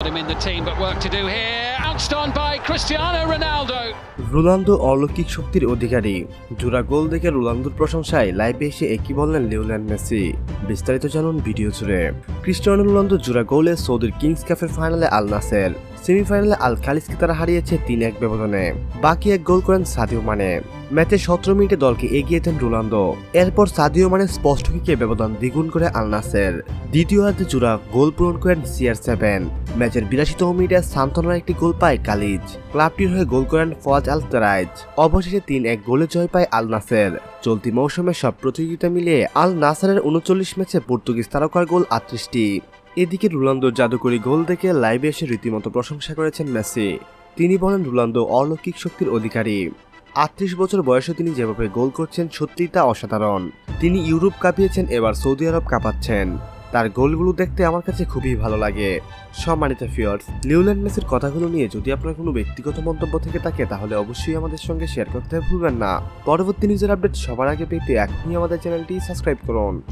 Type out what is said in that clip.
him in the team, but work to do here. Ounced on by Cristiano Ronaldo. Ronaldo অলৌকিক শক্তির অধিকারী জোড়া গোল দেখে রোনালদোর প্রশংসায় লাইভে এসে একই বললেন লিওনেল মেসি বিস্তারিত জানুন ভিডিও জুড়ে ক্রিস্টিয়ানো রোনালদো জোড়া গোলে সৌদির কিংস কাপের ফাইনালে আল নাসের সেমিফাইনালে আল খালিসকে তারা হারিয়েছে তিন এক ব্যবধানে। বাকি এক গোল করেন সাদিও মানে। ম্যাচে সতেরো মিনিটে দলকে এগিয়ে দেন রোনালদো। এরপর সাদিও মানে স্পষ্ট কিকে ব্যবধান দ্বিগুণ করে আল নাসের দ্বিতীয় হাতে জোড়া গোল পূরণ করেন সিআর সেভেন। ম্যাচের বিরাশিতম মিনিটে সান্তনার একটি গোল পায় কালিজ। ক্লাবটির হয়ে গোল করেন ফওয়াজ আল তেরাইজ অবশেষে তিন এক গোলে জয় পায় আল নাসের চলতি মৌসুমে সব প্রতিযোগিতা মিলিয়ে আল নাসারের উনচল্লিশ ম্যাচে পর্তুগিজ তারকার গোল আটত্রিশটি। এদিকে রোনালদোর জাদুকরী গোল দেখে লাইভে এসে রীতিমতো প্রশংসা করেছেন মেসি। তিনি বলেন, রোনালদো অলৌকিক শক্তির অধিকারী। আটত্রিশ বছর বয়সে তিনি যেভাবে গোল করছেন, সত্যিই তা অসাধারণ। তিনি ইউরোপ কাঁপিয়েছেন, এবার সৌদি আরব কাঁপাচ্ছেন। তার গোলগুলো দেখতে আমার কাছে খুবই ভালো লাগে। সম্মানিত ফিয়ার্স লিওল্যান্ড মেসির কথাগুলো নিয়ে যদি আপনার কোনো ব্যক্তিগত মন্তব্য থেকে থাকে, তাহলে অবশ্যই আমাদের সঙ্গে শেয়ার করতে ভুলবেন না। পরবর্তী নিউজের আপডেট সবার আগে পেতে এখনই আমাদের চ্যানেলটি সাবস্ক্রাইব করুন।